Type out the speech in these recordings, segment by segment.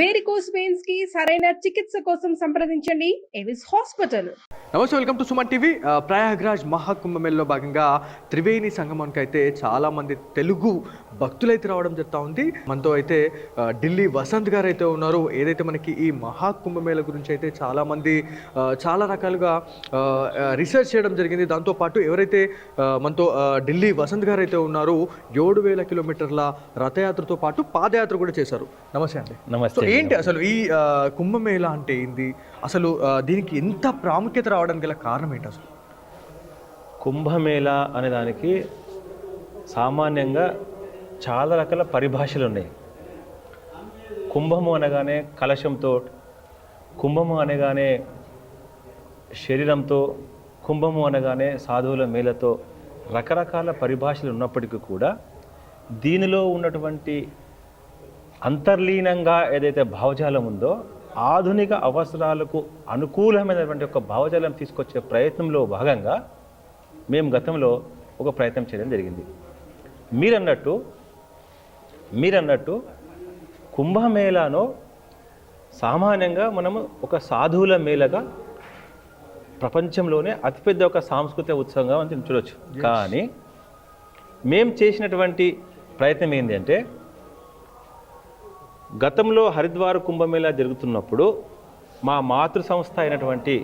Varicose వెయిన్స్కి సరైన చికిత్స కోసం సంప్రదించండి. ఎవిస్ హాస్పిటల్ నమస్తే welcome to Suman TV. Prayagraj మహాకుంభమేళలో భాగంగా త్రివేణి సంగమానికి అయితే చాలా మంది తెలుగు భక్తులు అయితే రావడం జరుగుతూ ఉంది. మనతో అయితే ఢిల్లీ వసంత్ గారు అయితే ఉన్నారు. ఏదైతే మనకి ఈ మహాకుంభమేళ గురించి అయితే చాలా మంది ఆ, చాలా రకాలుగా రీసెర్చ్ చేయడం జరిగింది. దాంతోపాటు ఎవరైతే మనతో ఢిల్లీ వసంత్ గారు అయితే ఉన్నారు ఏడు వేల కిలోమీటర్ల రథయాత్రతో పాటు పాదయాత్ర కూడా చేశారు. నమస్తే అండి. నమస్తే ఏంటి అసలు ఈ కుంభమేళ అంటే ఏంది? అసలు దీనికి ఎంత ప్రాముఖ్యత రావడానికి గల కారణం ఏంటి అసలు? కుంభమేళ అనే దానికి సామాన్యంగా చాలా రకాల పరిభాషలు ఉన్నాయి. కుంభము అనగానే కలశంతో కుంభము అనగానే శరీరంతో కుంభము అనగానే సాధువుల మేళతో రకరకాల పరిభాషలు ఉన్నప్పటికీ కూడా దీనిలో ఉన్నటువంటి అంతర్లీనంగా ఏదైతే భావజాలం ఉందో ఆధునిక అవసరాలకు అనుకూలమైనటువంటి ఒక భావజాలం తీసుకొచ్చే ప్రయత్నంలో భాగంగా మేము గతంలో ఒక ప్రయత్నం చేయడం జరిగింది. మీరన్నట్టు మీరన్నట్టు కుంభమేళాను సామాన్యంగా మనము ఒక సాధువుల మేళగా ప్రపంచంలోనే అతిపెద్ద ఒక సాంస్కృతిక ఉత్సవంగా మనం చూడొచ్చు. కానీ మేము చేసినటువంటి ప్రయత్నం ఏంటి అంటే గతంలో హరిద్వార్ కుంభమేళా జరుగుతున్నప్పుడు మా మాతృ సంస్థ అయినటువంటి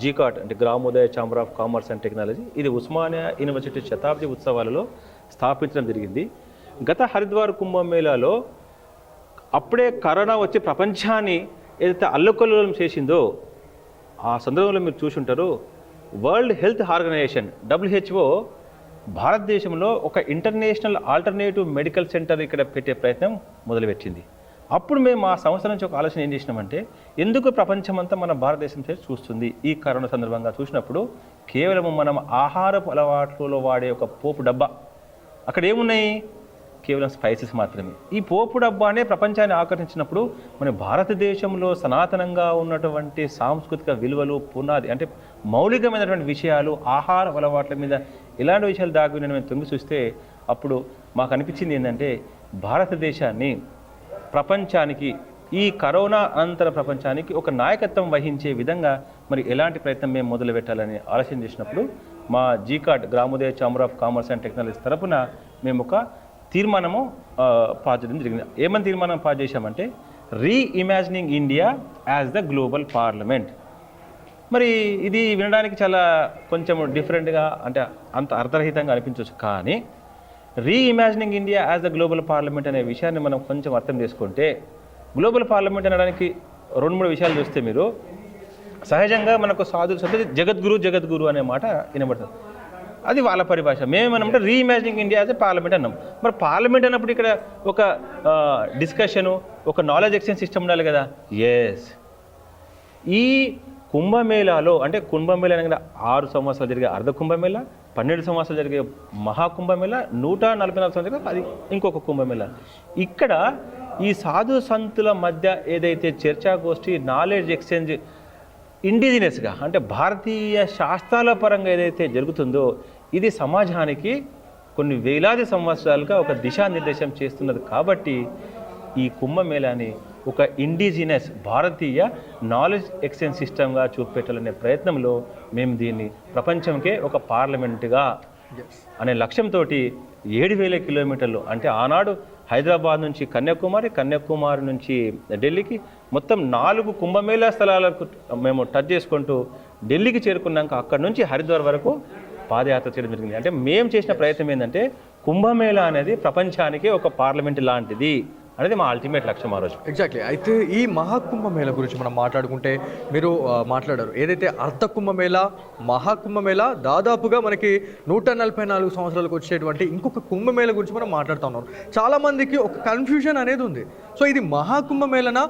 జీకాట్ అంటే Gramodaya chamber of commerce and technology ఇది ఉస్మానియా యూనివర్సిటీ శతాబ్ది ఉత్సవాలలో స్థాపించడం జరిగింది. గత హరిద్వార్ కుంభమేళాలో అప్పుడే కరోనా వచ్చి ప్రపంచాన్ని ఏదైతే అల్లకల్లోలం చేసిందో ఆ సందర్భంలో మీరు చూసుంటారు వరల్డ్ హెల్త్ ఆర్గనైజేషన్ డబ్ల్యూహెచ్ఓ భారతదేశంలో ఒక ఇంటర్నేషనల్ ఆల్టర్నేటివ్ మెడికల్ సెంటర్ ఇక్కడ పెట్టే ప్రయత్నం మొదలుపెట్టింది. అప్పుడు మేము మా సంవత్సరం నుంచి ఒక ఆలోచన ఏం చేసినామంటే ఎందుకు ప్రపంచమంతా మన భారతదేశం చేసి చూస్తుంది? ఈ కరోనా సందర్భంగా చూసినప్పుడు కేవలం మనం ఆహారపు అలవాట్లలో వాడే ఒక పోపు డబ్బా. అక్కడ ఏమున్నాయి? కేవలం స్పైసెస్ మాత్రమే. ఈ పోపు డబ్బానే ప్రపంచాన్ని ఆకర్షించినప్పుడు మన భారతదేశంలో సనాతనంగా ఉన్నటువంటి సాంస్కృతిక విలువలు పునాది అంటే మౌలికమైనటువంటి విషయాలు ఆహార అలవాట్ల మీద ఇలాంటి విషయాలు దాగి నేను మేము తొంగి చూస్తే అప్పుడు మాకు అనిపించింది ఏంటంటే భారతదేశాన్ని ప్రపంచానికి ఈ కరోనా అనంతర ప్రపంచానికి ఒక నాయకత్వం వహించే విధంగా మరి ఎలాంటి ప్రయత్నం మేము మొదలు పెట్టాలని ఆలోచన చేసినప్పుడు మా GCAT Gramodaya chamber of commerce and technology తరపున మేము ఒక తీర్మానము పాజడం పాస్ చేయడం జరిగింది. ఏమని తీర్మానం పాస్ చేశామంటే reimagining India as the global parliament మరి ఇది వినడానికి చాలా కొంచెం డిఫరెంట్గా అంటే అంత అర్థరహితంగా అనిపించవచ్చు కానీ reimagining India as a global parliament అనే విషయాన్ని మనం కొంచెం అర్థం చేసుకుంటే గ్లోబల్ పార్లమెంట్ అనడానికి రెండు మూడు విషయాలు చూస్తే మీరు సహజంగా మనకు సాధులు సభ్యులు జగద్గురు జగద్గురు అనే మాట వినబడుతుంది. అది వాళ్ళ పరిభాష. మేమేమన్నామంటే reimagining India as a parliament అన్నాం. మరి పార్లమెంట్ అన్నప్పుడు ఇక్కడ ఒక డిస్కషను ఒక నాలెడ్జ్ ఎక్స్చేంజ్ సిస్టమ్ ఉండాలి కదా? ఎస్ ఈ కుంభమేళాలో అంటే కుంభమేళ అనగా ఆరు సంవత్సరాలు జరిగే అర్ధ కుంభమేళ పన్నెండు సంవత్సరాలు జరిగే మహాకుంభమేళ నూట నలభై నాలుగు సంవత్సరాలు అది ఇంకొక కుంభమేళ. ఇక్కడ ఈ సాధు సంతుల మధ్య ఏదైతే చర్చాగోష్ఠి నాలెడ్జ్ ఎక్స్చేంజ్ ఇండిజినస్గా అంటే భారతీయ శాస్త్రాల పరంగా ఏదైతే జరుగుతుందో ఇది సమాజానికి కొన్ని వేలాది సంవత్సరాలుగా ఒక దిశానిర్దేశం చేస్తున్నది. కాబట్టి ఈ కుంభమేళాని ఒక ఇండిజినస్ భారతీయ నాలెడ్జ్ ఎక్స్చేంజ్ సిస్టమ్గా చూపెట్టాలనే ప్రయత్నంలో మేము దీన్ని ప్రపంచంకే ఒక పార్లమెంటుగా అనే లక్ష్యంతో ఏడు వేల కిలోమీటర్లు అంటే ఆనాడు హైదరాబాద్ నుంచి కన్యాకుమారి కన్యాకుమారి నుంచి ఢిల్లీకి మొత్తం నాలుగు కుంభమేళా స్థలాలకు మేము టచ్ చేసుకుంటూ ఢిల్లీకి చేరుకున్నాక అక్కడ నుంచి హరిద్వార్ వరకు పాదయాత్ర చేయడం జరిగింది. అంటే మేము చేసిన ప్రయత్నం ఏంటంటే కుంభమేళా అనేది ప్రపంచానికి ఒక పార్లమెంట్ లాంటిది. అనేది మా అల్టిమేట్ లక్ష్యం ఆ రోజు. ఎగ్జాక్ట్లీ అయితే ఈ మహాకుంభమేళ గురించి మనం మాట్లాడుకుంటే మీరు మాట్లాడారు. ఏదైతే అర్ధ కుంభమేళ మహాకుంభమేళ దాదాపుగా మనకి నూట నలభై నాలుగు సంవత్సరాలకు వచ్చేటువంటి ఇంకొక కుంభమేళ గురించి మనం మాట్లాడుతూ ఉన్నాం. చాలా మందికి ఒక కన్ఫ్యూజన్ అనేది ఉంది. సో ఇది మహాకుంభమేళన?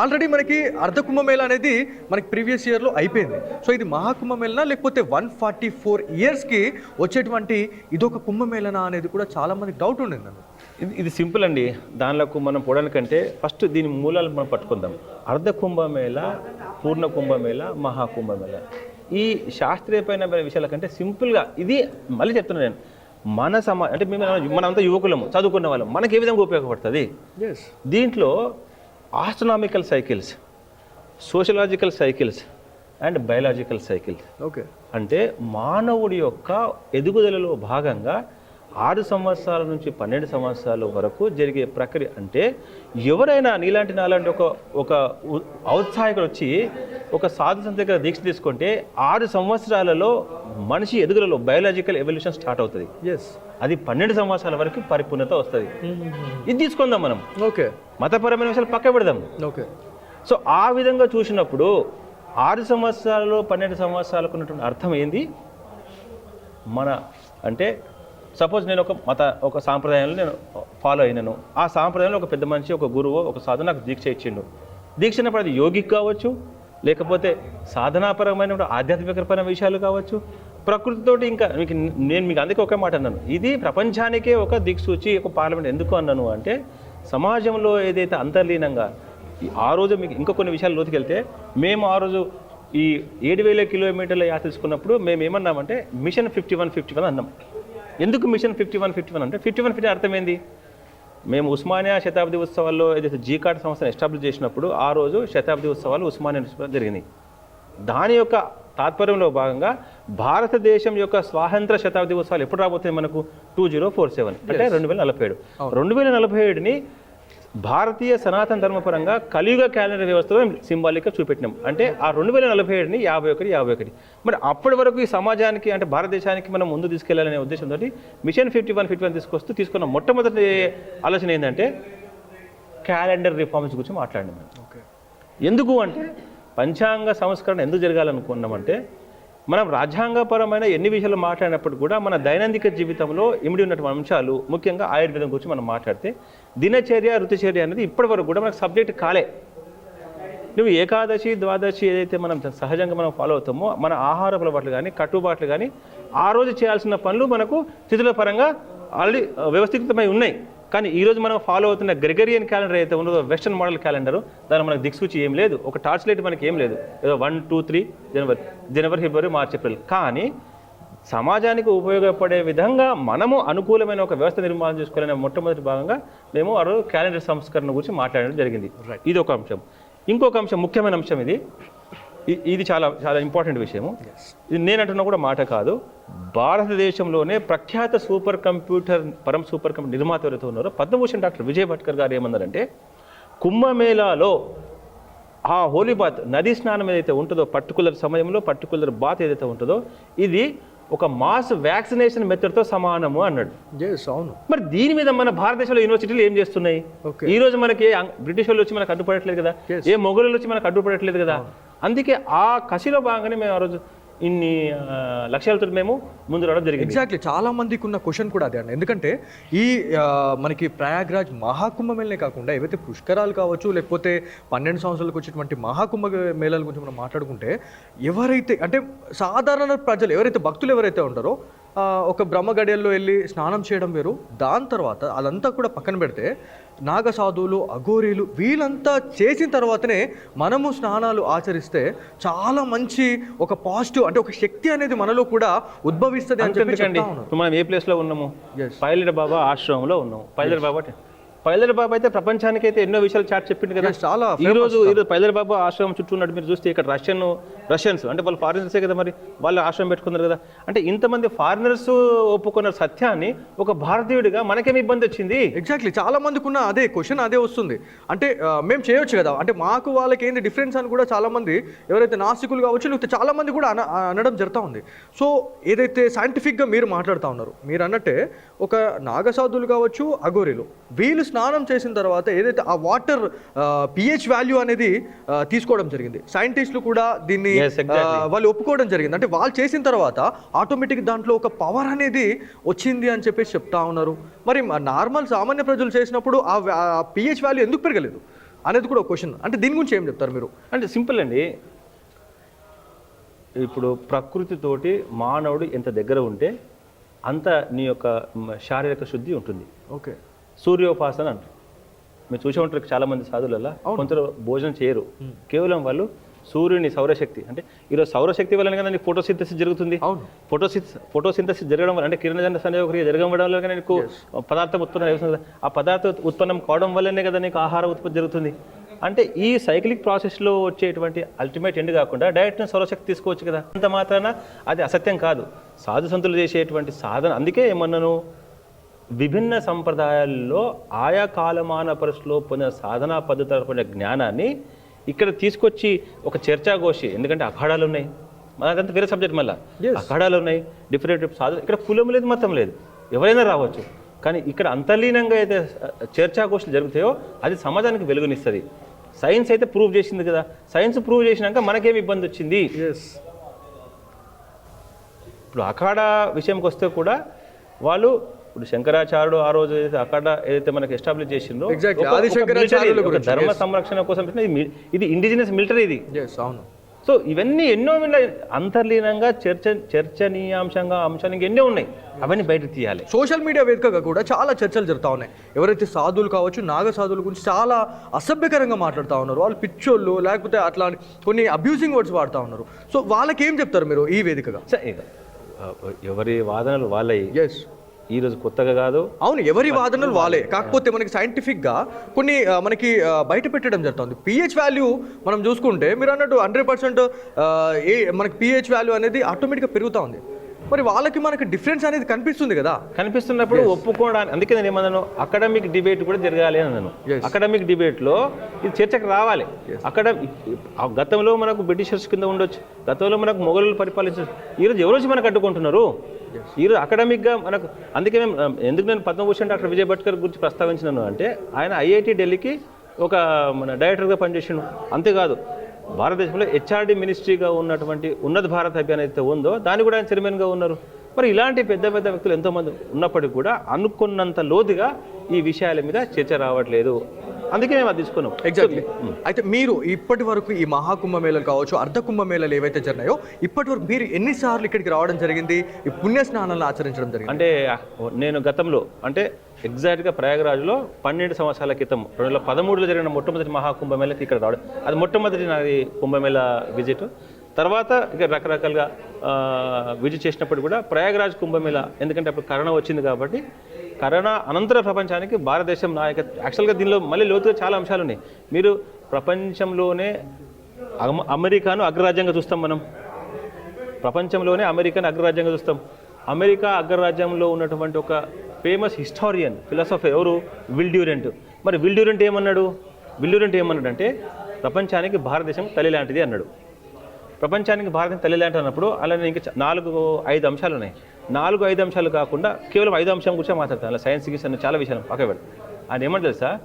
ఆల్రెడీ మనకి అర్ధ కుంభమేళ అనేది మనకి ప్రీవియస్ ఇయర్లో అయిపోయింది. సో ఇది మహాకుంభమేళన? లేకపోతే వన్ ఫార్టీ ఫోర్ ఇయర్స్కి వచ్చేటువంటి ఇదొక కుంభమేళన అనేది కూడా చాలామందికి డౌట్ ఉండింది. ఇది ఇది సింపుల్ అండి. దానిలోకి మనం పోవడానికంటే ఫస్ట్ దీని మూలాలు మనం పట్టుకుందాం. అర్ధ కుంభమేళ పూర్ణ కుంభమేళ మహాకుంభమేళ ఈ శాస్త్రీయపైన విషయాల కంటే సింపుల్గా ఇది మళ్ళీ చెప్తున్నాను నేను. మన సమా అంటే మేము మనంతా యువకులము చదువుకున్న వాళ్ళం. మనకి ఏ విధంగా ఉపయోగపడుతుంది? దీంట్లో astronomical cycles sociological cycles and biological cycles okay అంటే మానవుడి యొక్క ఎదుగుదలలో భాగంగా ఆరు సంవత్సరాల నుంచి పన్నెండు సంవత్సరాల వరకు జరిగే ప్రక్రియ అంటే ఎవరైనా నీలాంటి నాలాంటి ఒక ఒక ఔత్సాహికుడు వచ్చి ఒక సాధు సంత దగ్గర దీక్ష తీసుకుంటే ఆరు సంవత్సరాలలో మనిషి ఎదుగుదలలో బయోలాజికల్ ఎవల్యూషన్ స్టార్ట్ అవుతుంది. ఎస్ అది పన్నెండు సంవత్సరాల వరకు పరిపూర్ణత వస్తుంది. ఇది తీసుకుందాం మనం. ఓకే మతపరమైన విషయాలు పక్క పెడదాం. ఓకే సో ఆ విధంగా చూసినప్పుడు ఆరు సంవత్సరాలు పన్నెండు సంవత్సరాలకు ఉన్నటువంటి అర్థం ఏంది? మన అంటే సపోజ్ నేను ఒక మత ఒక సాంప్రదాయంలో నేను ఫాలో అయినాను. ఆ సాంప్రదాయంలో ఒక పెద్ద మనిషి ఒక గురువు ఒక సాధు నాకు దీక్ష ఇచ్చిండు. దీక్ష అన్నప్పుడు అది యోగిక్ కావచ్చు లేకపోతే సాధనాపరమైన ఆధ్యాత్మికపరమైన విషయాలు కావచ్చు. ప్రకృతితోటి ఇంకా మీకు నేను మీకు అందుకే ఒక మాట అన్నాను. ఇది ప్రపంచానికే ఒక దిక్సూచి ఒక పార్లమెంట్ ఎందుకు అన్నాను అంటే సమాజంలో ఏదైతే అంతర్లీనంగా ఈ ఆ రోజు మీకు ఇంకా కొన్ని విషయాలు లోతుకెళ్తే మేము ఆ రోజు ఈ ఏడు వేల కిలోమీటర్ల యాత్ర తీసుకున్నప్పుడు మేము ఏమన్నామంటే mission fifty one fifty one అన్నాం. ఎందుకు mission fifty one fifty one అంటే ఫిఫ్టీ వన్ ఫిఫ్టీ అర్థం ఏంది మేము ఉస్మానియా శతాబ్ది ఉత్సవాల్లో ఏదైతే జీకాట్ సంస్థను ఎస్టాబ్లిష్ చేసినప్పుడు ఆ రోజు శతాబ్ది ఉత్సవాలు ఉస్మానియా జరిగినాయి దాని యొక్క తాత్పర్యంలో భాగంగా భారతదేశం యొక్క స్వాతంత్ర శతాబ్ది ఉత్సవాలు ఎప్పుడు రాబోతుంది మనకు? టూ జీరో ఫోర్ సెవెన్ అంటే రెండు వేల నలభై ఏడు. రెండు వేల నలభై ఏడుని భారతీయ సనాతన ధర్మపరంగా కలియుగ క్యాలెండర్ వ్యవస్థలో సింబాలిక్గా చూపెట్టినాం. అంటే ఆ రెండు వేల నలభై ఏడుని యాభై ఒకటి యాభై ఒకటి. మరి అప్పటి వరకు ఈ సమాజానికి అంటే భారతదేశానికి మనం ముందు తీసుకెళ్ళాలనే ఉద్దేశంతో mission fifty one fifty one తీసుకొస్తూ తీసుకున్న మొట్టమొదటి ఆలోచన ఏంటంటే క్యాలెండర్ రిఫార్మ్స్ గురించి మాట్లాడినాం. ఎందుకు అంటే పంచాంగ సంస్కరణ ఎందుకు జరగాలనుకున్నామంటే మనం రాజ్యాంగపరమైన ఎన్ని విషయాలు మాట్లాడినప్పుడు కూడా మన దైనందిక జీవితంలో ఇమిడి ఉన్నటువంటి అంశాలు ముఖ్యంగా ఆయుర్వేదం గురించి మనం మాట్లాడితే దినచర్య ఋతుచర్య అనేది ఇప్పటి వరకు కూడా మనకు సబ్జెక్ట్ కాలే. నువ్వు ఏకాదశి ద్వాదశి ఏదైతే మనం సహజంగా మనం ఫాలో అవుతామో మన ఆహార అలవాట్లు కానీ కట్టుబాట్లు కానీ ఆ రోజు చేయాల్సిన పనులు మనకు తిథుల పరంగా ఆల్రెడీ వ్యవస్థితమై ఉన్నాయి. కానీ ఈ రోజు మనం ఫాలో అవుతున్న గ్రెగరియన్ క్యాలెండర్ అయితే ఉన్నదో వెస్టర్న్ మోడల్ క్యాలెండర్ దాని మనకు దిక్సూచి ఏం లేదు. ఒక టార్చ్ లైట్ మనకి ఏం లేదు. ఏదో వన్ టూ త్రీ జనవరి జనవరి ఫిబ్రవరి మార్చి ఏప్రిల్ కానీ సమాజానికి ఉపయోగపడే విధంగా మనము అనుకూలమైన ఒక వ్యవస్థ నిర్మాణం చేసుకోవాలనే మొట్టమొదటి భాగంగా మేము ఆ రోజు క్యాలెండర్ సంస్కరణ గురించి మాట్లాడడం జరిగింది. ఇది ఒక అంశం. ఇంకొక అంశం ముఖ్యమైన అంశం ఇది. ఇది చాలా చాలా ఇంపార్టెంట్ విషయము. ఇది నేనంటున్నా కూడా మాట కాదు. భారతదేశంలోనే ప్రఖ్యాత super computer Param super computer నిర్మాత ఎవరైతే ఉన్నారో పద్మభూషణ్ డాక్టర్ విజయ్ భట్కర్ గారు ఏమన్నారంటే కుంభమేళాలో ఆ హోలీ బాత్ నదీ స్నానం ఏదైతే ఉంటుందో పర్టికులర్ సమయంలో పర్టికులర్ బాత్ ఏదైతే ఉంటుందో ఇది ఒక మాస్ వ్యాక్సినేషన్ మెథడ్తో సమానము అన్నాడు. అవును. మరి దీని మీద మన భారతదేశంలో యూనివర్సిటీలు ఏం చేస్తున్నాయి. ఈ రోజు మనకి బ్రిటిష్ వాళ్ళు వచ్చి మనకు అడ్డుపడట్లేదు కదా. ఏ మొఘలు వచ్చి మనకు అడ్డుపడట్లేదు కదా? అందుకే ఆ కసిలో భాగంగానే మేము ఆ రోజు ఇన్ని లక్ష్యాలతో మేము ముందు రావడం జరిగింది. ఎగ్జాక్ట్లీ చాలా మందికి ఉన్న క్వశ్చన్ కూడా అదే అండి ఎందుకంటే ఈ మనకి ప్రయాగ్రాజ్ మహాకుంభమేళనే కాకుండా ఏవైతే పుష్కరాలు కావచ్చు లేకపోతే పన్నెండు సంవత్సరాలకు వచ్చేటువంటి మహాకుంభ మేళాల గురించి మనం మాట్లాడుకుంటే ఎవరైతే అంటే సాధారణ ప్రజలు ఎవరైతే భక్తులు ఎవరైతే ఉంటారో ఒక బ్రహ్మ గడియల్లో వెళ్ళి స్నానం చేయడం వేరు. దాని తర్వాత అదంతా కూడా పక్కన పెడితే నాగ సాధువులు అఘోరీలు వీళ్ళంతా చేసిన తర్వాతనే మనము స్నానాలు ఆచరిస్తే చాలా మంచి ఒక పాజిటివ్ అంటే ఒక శక్తి అనేది మనలో కూడా ఉద్భవిస్తుంది అని చెప్పి మనం ఏ ప్లేస్లో ఉన్నాము. పైలట్ బాబా ఆశ్రమంలో ఉన్నాము. పైలట్ బాబా పైలట్ బాబా అయితే ప్రపంచానికి అయితే ఎన్నో విషయాలు చాట్ చెప్పింది కదా. చాలా ఈ రోజు ఈ రోజు పైలట్ బాబా ఆశ్రమం చుట్టూ ఉన్నట్టు మీరు చూస్తే ఇక్కడ రష్యన్ రష్యన్స్ అంటే వాళ్ళు ఫారినర్సే కదా మరి? వాళ్ళు ఆశ్రమం పెట్టుకున్నారు కదా. అంటే ఇంతమంది ఫారినర్స్ ఒప్పుకున్న సత్యాన్ని ఒక భారతీయుడిగా మనకేమి ఇబ్బంది వచ్చింది? ఎగ్జాక్ట్లీ చాలా మందికి ఉన్న అదే క్వశ్చన్ అదే వస్తుంది. అంటే మేము చేయొచ్చు కదా. అంటే మాకు వాళ్ళకి ఏంది డిఫరెన్స్ అని కూడా చాలా మంది ఎవరైతే నాస్తికులు కావచ్చు లేకపోతే చాలా మంది కూడా అన అనడం జరుగుతూ ఉంది. సో ఏదైతే సైంటిఫిక్గా మీరు మాట్లాడుతూ ఉన్నారు మీరు అన్నట్టే ఒక నాగసాధులు కావచ్చు అఘోరీలు. వీళ్ళు స్నానం చేసిన తర్వాత ఏదైతే ఆ వాటర్ పిహెచ్ వాల్యూ అనేది తీసుకోవడం జరిగింది. సైంటిస్టులు కూడా దీన్ని వాళ్ళు ఒప్పుకోవడం జరిగింది. అంటే వాళ్ళు చేసిన తర్వాత ఆటోమేటిక్ దాంట్లో ఒక పవర్ అనేది వచ్చింది అని చెప్పేసి చెప్తా ఉన్నారు. మరి నార్మల్ సామాన్య ప్రజలు చేసినప్పుడు ఆ పిహెచ్ వాల్యూ ఎందుకు పెరగలేదు? అనేది కూడా ఒక క్వశ్చన్ అంటే దీని గురించి ఏం చెప్తారు మీరు? అంటే సింపుల్ అండి. ఇప్పుడు ప్రకృతితోటి మానవుడు ఎంత దగ్గర ఉంటే అంత నీ యొక్క శారీరక శుద్ధి ఉంటుంది. ఓకే. సూర్యోపాసన అంటారు. మీరు చూసే ఉంటారు చాలా మంది సాధులలో కొందరు భోజనం చేయరు. కేవలం వాళ్ళు సూర్యుని సౌరశక్తి అంటే ఈరోజు సౌరశక్తి వల్ల కదా నీకు ఫోటోసింథసిస్ జరుగుతుంది. అవును. ఫోటోసిస్ ఫోటోసింథసిస్ జరగడం వల్ల అంటే కిరణజన సంయోగక్రియ జరగడం వల్ల కానీ నీకు పదార్థం ఉత్పన్నం కదా. ఆ పదార్థ ఉత్పన్నం కావడం వల్లనే కదా నీకు ఆహార ఉత్పత్తి జరుగుతుంది. అంటే ఈ సైక్లిక్ ప్రాసెస్లో వచ్చేటువంటి అల్టిమేట్ ఎండ్ కాకుండా డైరెక్ట్ సౌరశక్తి తీసుకోవచ్చు కదా. అంత మాత్రాన అది అసత్యం కాదు. సాధు సంతులు చేసేటువంటి సాధన. అందుకే ఏమన్నాను విభిన్న సంప్రదాయాల్లో ఆయా కాలమాన పరిస్థితుల్లో పొందిన సాధనా పద్ధతుల పొందిన జ్ఞానాన్ని ఇక్కడ తీసుకొచ్చి ఒక చర్చాగోషి ఎందుకంటే అఖాడాలు ఉన్నాయి. మనకంతా వేరే సబ్జెక్ట్ మళ్ళీ. అఖాడాలు ఉన్నాయి. డిఫరెంట్ సాధన. ఇక్కడ కులం లేదు మతం లేదు. ఎవరైనా రావచ్చు. కానీ ఇక్కడ అంతర్లీనంగా అయితే చర్చాగోష్ఠులు జరుగుతాయో అది సమాజానికి వెలుగునిస్తుంది. సైన్స్ అయితే ప్రూవ్ చేసింది కదా. సైన్స్ ప్రూవ్ చేసినాక మనకేం ఇబ్బంది వచ్చింది? ఇప్పుడు అఖాడా విషయంకి వస్తే కూడా వాళ్ళు ఇప్పుడు శంకరాచార్యుడు ఆ రోజు ఏదైతే అఖాడా ఏదైతే మనకి ఎస్టాబ్లిష్ చేసిందో ధర్మ. సంరక్షణ కోసం ఇది ఇండిజినస్ మిలిటరీ ఇది. అవును. సో ఇవన్నీ ఎన్నో అంతర్లీనంగా చర్చ చర్చనీయాంశంగా అంశాలు ఇంకా ఎన్నో ఉన్నాయి. అవన్నీ బయటకు తీయాలి. సోషల్ మీడియా వేదికగా కూడా చాలా చర్చలు జరుగుతూ ఉన్నాయి. ఎవరైతే సాధువులు కావచ్చు నాగ సాధువుల గురించి చాలా అసభ్యకరంగా మాట్లాడుతూ ఉన్నారు. వాళ్ళు పిచ్చోళ్ళు లేకపోతే అట్లా కొన్ని అబ్యూజింగ్ వర్డ్స్ వాడుతూ ఉన్నారు. సో వాళ్ళకి ఏం చెప్తారు మీరు ఈ వేదికగా? ఎవరి వాదనలు వాళ్ళయి. ఎస్ ఈ రోజు కొత్తగా కాదు. అవును ఎవరి వాదనలు వాళ్ళే. కాకపోతే మనకి సైంటిఫిక్గా కొన్ని మనకి బయట పెట్టడం జరుగుతుంది. పిహెచ్ వాల్యూ మనం చూసుకుంటే మీరు అన్నట్టు హండ్రెడ్ పర్సెంట్ ఏ మనకి పిహెచ్ వాల్యూ అనేది ఆటోమేటిక్గా పెరుగుతూ ఉంది. మరి వాళ్ళకి మనకి డిఫరెన్స్ అనేది కనిపిస్తుంది కదా. కనిపిస్తున్నప్పుడు ఒప్పుకోవడానికి అందుకే నేను ఏమన్నాను అకాడమిక్ డిబేట్ కూడా జరగాలి అని అన్నాను. అకాడమిక్ డిబేట్లో ఇది చర్చకు రావాలి. అక్కడ గతంలో మనకు బ్రిటిషర్స్ కింద ఉండొచ్చు గతంలో మనకు మొఘలు పరిపాలించవచ్చు ఈరోజు ఎవరు వచ్చి మనకు అడ్డుకుంటున్నారు? ఈరోజు అకాడమిక్గా మనకు అందుకే మేము ఎందుకు నేను పద్మభూషణ్ డాక్టర్ విజయ్ భట్కర్ గురించి ప్రస్తావించినాను అంటే ఆయన ఐఐటి ఢిల్లీకి ఒక మన డైరెక్టర్గా పనిచేసిండు. అంతేకాదు భారతదేశంలో హెచ్ఆర్డి మినిస్ట్రీగా ఉన్నటువంటి ఉన్నత భారత్ అభియాన్ అయితే ఉందో దాన్ని కూడా ఆయన చైర్మన్గా ఉన్నారు. మరి ఇలాంటి పెద్ద పెద్ద వ్యక్తులు ఎంతోమంది ఉన్నప్పటికీ కూడా అనుకున్నంత లోతుగా ఈ విషయాల మీద చర్చ రావట్లేదు. అందుకే మేము అది తీసుకున్నాం. ఎగ్జాక్ట్లీ అయితే మీరు ఇప్పటి వరకు ఈ మహాకుంభమేళలు కావచ్చు అర్ధ కుంభమేళలు ఏవైతే జరిగినాయో ఇప్పటి వరకు మీరు ఎన్నిసార్లు ఇక్కడికి రావడం జరిగింది? ఈ పుణ్య స్నానాలను ఆచరించడం జరిగింది. అంటే నేను గతంలో అంటే ఎగ్జాక్ట్గా ప్రయాగరాజ్లో పన్నెండు సంవత్సరాల క్రితం రెండు వేల పదమూడులో జరిగిన మొట్టమొదటి మహాకుంభమేళకి ఇక్కడ రావడం అది మొట్టమొదటి నాది కుంభమేళ విజిట్ తర్వాత ఇక రకరకాలుగా విజిట్ చేసినప్పుడు కూడా ప్రయాగరాజ్ కుంభమేళ ఎందుకంటే అప్పుడు కరోనా వచ్చింది కాబట్టి కరోనా అనంతర ప్రపంచానికి భారతదేశం నాయకత్వం యాక్చువల్గా దీనిలో మళ్ళీ లోతుగా చాలా అంశాలు ఉన్నాయి మీరు ప్రపంచంలోనే అమెరికాను అగ్రరాజ్యంగా చూస్తాం మనం. ప్రపంచంలోనే అమెరికాను అగ్రరాజ్యంగా చూస్తాం. అమెరికా అగ్రరాజ్యంలో ఉన్నటువంటి ఒక ఫేమస్ హిస్టారియన్ ఫిలాసఫర్ ఎవరు? విల్డ్యూరెంట్ మరి విల్డ్యూరెంట్ ఏమన్నాడు? విల్డ్యూరెంట్ ఏమన్నాడు అంటే ప్రపంచానికి భారతదేశం తల్లి లాంటిది అన్నాడు. ప్రపంచానికి భారతం తల్లి లాంటి అన్నప్పుడు అలానే ఇంకా నాలుగు ఐదు అంశాలు ఉన్నాయి. నాలుగు ఐదు అంశాలు కాకుండా కేవలం ఐదు అంశం గురించి మాట్లాడతాను. అలా సైన్స్ గిస్ అన్న చాలా విషయాలు పక్క పెడతాను. ఆయన ఏమంటే తెలుసా?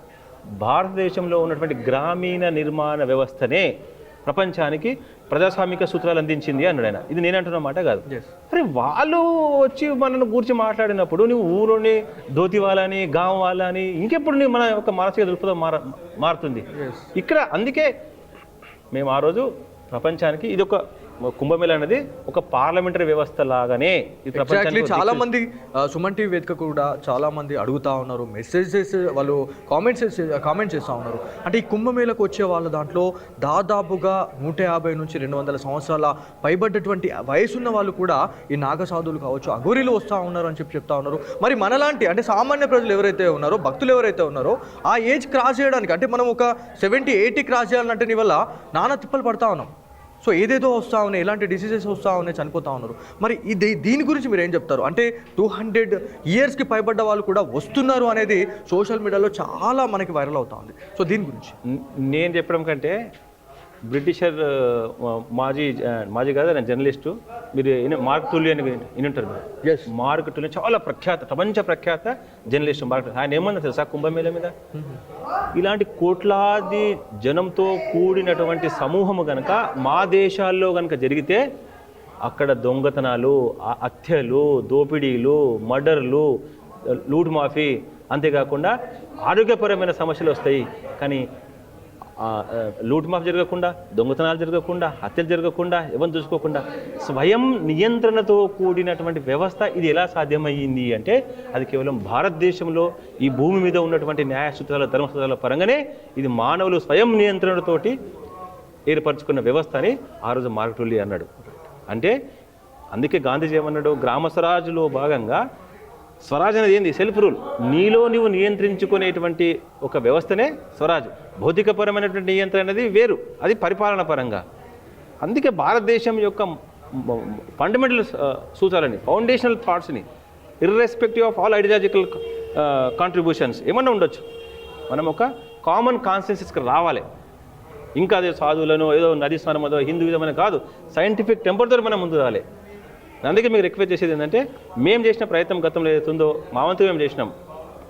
భారతదేశంలో ఉన్నటువంటి గ్రామీణ నిర్మాణ వ్యవస్థనే ప్రపంచానికి ప్రజాస్వామిక సూత్రాలు అందించింది అన్నాడు ఆయన. ఇది నేను అంటున్న మాట కాదు. అరే వాళ్ళు వచ్చి మనను గురించి మాట్లాడినప్పుడు నువ్వు ఊరోని ధోతి వాళ్ళని గాం వాళ్ళని ఇంకెప్పుడు నీ మన యొక్క మానసిక దృక్పథం మార మారుతుంది. ఇక్కడ అందుకే మేము ఆ రోజు ప్రపంచానికి ఇది ఒక కుంభమేళ అనేది ఒక పార్లమెంటరీ వ్యవస్థ లాగానే ఎగ్జాక్ట్లీ చాలా మంది సుమన్ టీవీ వేదిక కూడా చాలా మంది అడుగుతా ఉన్నారు మెసేజెస్ వాళ్ళు కామెంట్స్ కామెంట్ చేస్తూ ఉన్నారు. అంటే ఈ కుంభమేళకు వచ్చే వాళ్ళ దాంట్లో దాదాపుగా నూట యాభై నుంచి రెండు వందల సంవత్సరాల పైబడ్డటువంటి వయసున్న వాళ్ళు కూడా ఈ నాగసాధువులు కావచ్చు అఘోరీలు వస్తూ ఉన్నారు అని చెప్పి చెప్తా ఉన్నారు. మరి మనలాంటి అంటే సామాన్య ప్రజలు ఎవరైతే ఉన్నారో భక్తులు ఎవరైతే ఉన్నారో ఆ ఏజ్ క్రాస్ చేయడానికి అంటే మనం ఒక సెవెంటీ ఎయిటీ క్రాస్ చేయాలంటే నీ వల్ల నానా తిప్పలు పడతా ఉన్నాం. సో ఏదేదో వస్తూ ఉన్నాయి ఎలాంటి డిసీజెస్ వస్తూ ఉన్నాయి చనిపోతూ ఉన్నారు. మరి ఇది దీని గురించి మీరు ఏం చెప్తారు? అంటే టూ హండ్రెడ్ ఇయర్స్కి పైబడ్డ వాళ్ళు కూడా వస్తున్నారు అనేది సోషల్ మీడియాలో చాలా మనకి వైరల్ అవుతా ఉంది. సో దీని గురించి. నేను చెప్పడం కంటే బ్రిటిషర్ మాజీ మాజీ కాదు ఆయన జర్నలిస్టు. మీరు మార్క్ టుల్లి అని విని ఉంటారు మీరు. మార్క్ టుల్లి చాలా ప్రఖ్యాత ప్రపంచ ప్రఖ్యాత జర్నలిస్ట్ మార్క్ ఆయన ఏమన్నా తెలుసా కుంభమేళ మీద? ఇలాంటి కోట్లాది జనంతో కూడినటువంటి సమూహము గనక మా దేశాల్లో గనక జరిగితే అక్కడ దొంగతనాలు హత్యలు దోపిడీలు మర్డర్లు లూట్ మాఫీ అంతేకాకుండా ఆరోగ్యపరమైన సమస్యలు వస్తాయి. కానీ ఆ, లూట్ మాఫ్ జరగకుండా దొంగతనాలు జరగకుండా హత్యలు జరగకుండా ఎవరిని చూసుకోకుండా స్వయం నియంత్రణతో కూడినటువంటి వ్యవస్థ ఇది ఎలా సాధ్యమయ్యింది అంటే అది కేవలం భారతదేశంలో ఈ భూమి మీద ఉన్నటువంటి న్యాయ సూత్రాల ధర్మ పరంగానే ఇది మానవులు స్వయం నియంత్రణతోటి ఏర్పరచుకున్న వ్యవస్థ అని ఆ రోజు మార్కుల్లి అన్నాడు. అంటే అందుకే గాంధీజీ ఏమన్నాడు గ్రామ స్వరాజ్లో భాగంగా స్వరాజ్ అనేది ఏంది? Self rule. నీలో నువ్వు నియంత్రించుకునేటువంటి ఒక వ్యవస్థనే స్వరాజ్. భౌతికపరమైనటువంటి నియంత్రణ అనేది వేరు. అది పరిపాలన పరంగా అందుకే భారతదేశం యొక్క ఫండమెంటల్ సూచాలని foundational థాట్స్ని irrespective of all ideological contributions ఏమన్నా ఉండొచ్చు. మనం ఒక కామన్ కాన్సెన్సెస్కి రావాలి. ఇంకా అదే సాధువులను ఏదో నది స్నానం అదో హిందూ విధమైన కాదు. సైంటిఫిక్ టెంపర్తో మనం ముందు రావాలి. అందుకే మీకు రిక్వెస్ట్ చేసేది ఏంటంటే మేము చేసిన ప్రయత్నం గతంలో ఏదైతుందో మా వంతు మేము చేసినాం.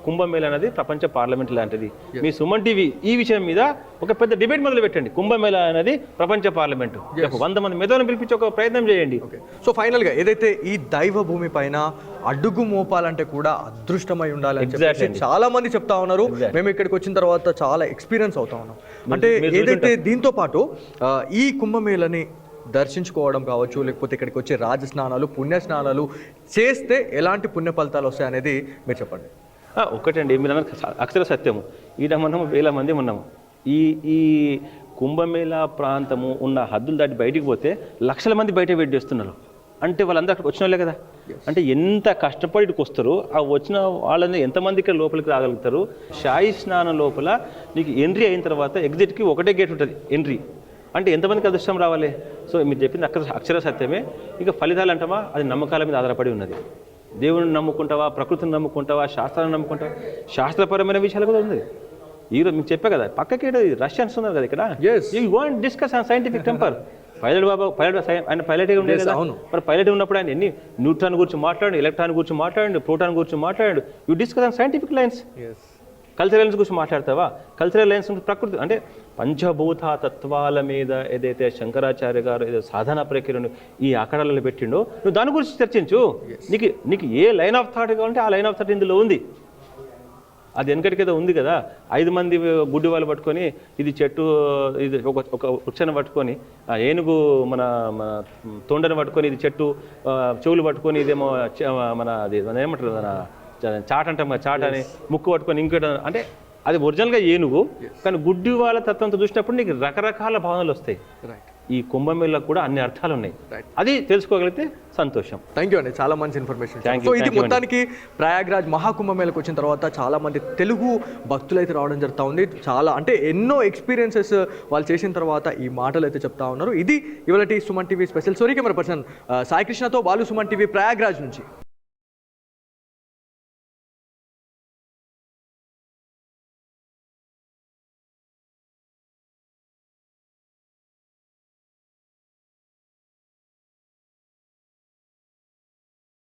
కుంభమేళ అనేది ప్రపంచ పార్లమెంట్ లాంటిది. మీ సుమన్ టీవీ ఈ విషయం మీద ఒక పెద్ద డిబేట్ మొదలు పెట్టండి. కుంభమేళ అనేది ప్రపంచ పార్లమెంటు. వంద మంది మెదడును పిలిపించి ఒక ప్రయత్నం చేయండి. సో ఫైనల్గా ఏదైతే ఈ దైవ భూమి పైన అడుగు మోపాలంటే కూడా అదృష్టమై ఉండాలి. చాలా మంది చెప్తా ఉన్నారు. మేము ఇక్కడికి వచ్చిన తర్వాత చాలా ఎక్స్పీరియన్స్ అవుతా ఉన్నాం. అంటే ఏదైతే దీంతో పాటు ఈ కుంభమేళని దర్శించుకోవడం కావచ్చు లేకపోతే ఇక్కడికి వచ్చే రాజ స్నానాలు పుణ్య స్నానాలు చేస్తే ఎలాంటి పుణ్య ఫలితాలు వస్తాయి అనేది మీరు చెప్పండి. ఒకటండి మీరు అక్షర సత్యము. ఈడ మనము వేల మంది ఉన్నాము. ఈ ఈ కుంభమేళ ప్రాంతము ఉన్న హద్దులు దాటి బయటికి పోతే లక్షల మంది బయట వెయిట్ చేస్తున్నారు. అంటే వాళ్ళందరూ అక్కడికి వచ్చిన వాళ్ళే కదా. అంటే ఎంత కష్టపడి ఇక్కడికి వస్తారు ఆ వచ్చిన వాళ్ళని ఎంతమంది ఇక్కడ లోపలికి రాగలుగుతారు? షాయి స్నానం లోపల నీకు ఎంట్రీ అయిన తర్వాత ఎగ్జిట్కి ఒకటే గేట్ ఉంటుంది ఎంట్రీ. అంటే ఎంతమందికి అదృష్టం రావాలి? సో మీరు చెప్పింది అక్షర అక్షర సత్యమే. ఇక ఫలితాలు అంటామా? అది నమ్మకాల మీద ఆధారపడి ఉన్నది. దేవుని నమ్ముకుంటావా? ప్రకృతిని నమ్ముకుంటావా? శాస్త్రాన్ని నమ్ముకుంటావా? శాస్త్రపరమైన విషయాలు కూడా ఉంది ఈరోజు మీకు చెప్పా కదా పక్కకి రష్యన్స్ ఉన్నారు కదా ఇక్కడ. You want discuss on scientific temper pilot Baba pilot ఆయన పైలట్ ఉండే Yes, కదా? అవును. మరి పైలట్ ఉన్నప్పుడు ఆయన ఎన్ని న్యూట్రాన్ గురించి మాట్లాడండి ఎలక్ట్రాన్ గురించి మాట్లాడండి ప్రోటాన్ గురించి మాట్లాడండి. You discuss on scientific lines cultural lines గురించి మాట్లాడతావా? కల్చరల్ లైన్స్ ప్రకృతి అంటే పంచభూత తత్వాల మీద ఏదైతే శంకరాచార్య గారు ఏదో సాధన ప్రక్రియను ఈ ఆకడాలలో పెట్టిండో నువ్వు దాని గురించి చర్చించు. నీకు నీకు ఏ లైన్ ఆఫ్ థాట్ కావాలంటే ఆ లైన్ ఆఫ్ థాట్ ఇందులో ఉంది. అది వెనకటికేదో ఉంది కదా. ఐదు మంది గుడ్డి వాళ్ళు పట్టుకొని ఇది చెట్టు ఇది ఒక ఒక వృక్షాన్ని పట్టుకొని ఆ ఏనుగు మన మన తొండని పట్టుకొని ఇది చెట్టు చెవులు పట్టుకొని ఇదేమో మన అది ఏమంటారు మన చాట అంటాం కదా చాట అని ముక్కు పట్టుకొని ఇంకోటి అంటే అది ఒరిజినల్గా ఏనుగు కానీ గుడ్డి వాళ్ళ తత్వంతో చూసినప్పుడు నీకు రకరకాల భావనలు వస్తాయి. ఈ కుంభమేళకు కూడా అన్ని అర్థాలు ఉన్నాయి. అది తెలుసుకోగలిగితే సంతోషం. థ్యాంక్ యూ అండి. చాలా మంచి ఇన్ఫర్మేషన్ సో ఇది మొత్తానికి ప్రయాగ్రాజ్ మహాకుంభమేళకు వచ్చిన తర్వాత చాలా మంది తెలుగు భక్తులు అయితే రావడం జరుగుతూ ఉంది. చాలా అంటే ఎన్నో ఎక్స్పీరియన్సెస్ వాళ్ళు చేసిన తర్వాత ఈ మాటలు అయితే చెప్తా ఉన్నారు. ఇది ఇవాళ Suman TV special. Story camera person Sai కృష్ణతో బాలు సుమన్ టీవీ ప్రయాగ్రాజ్ నుంచి.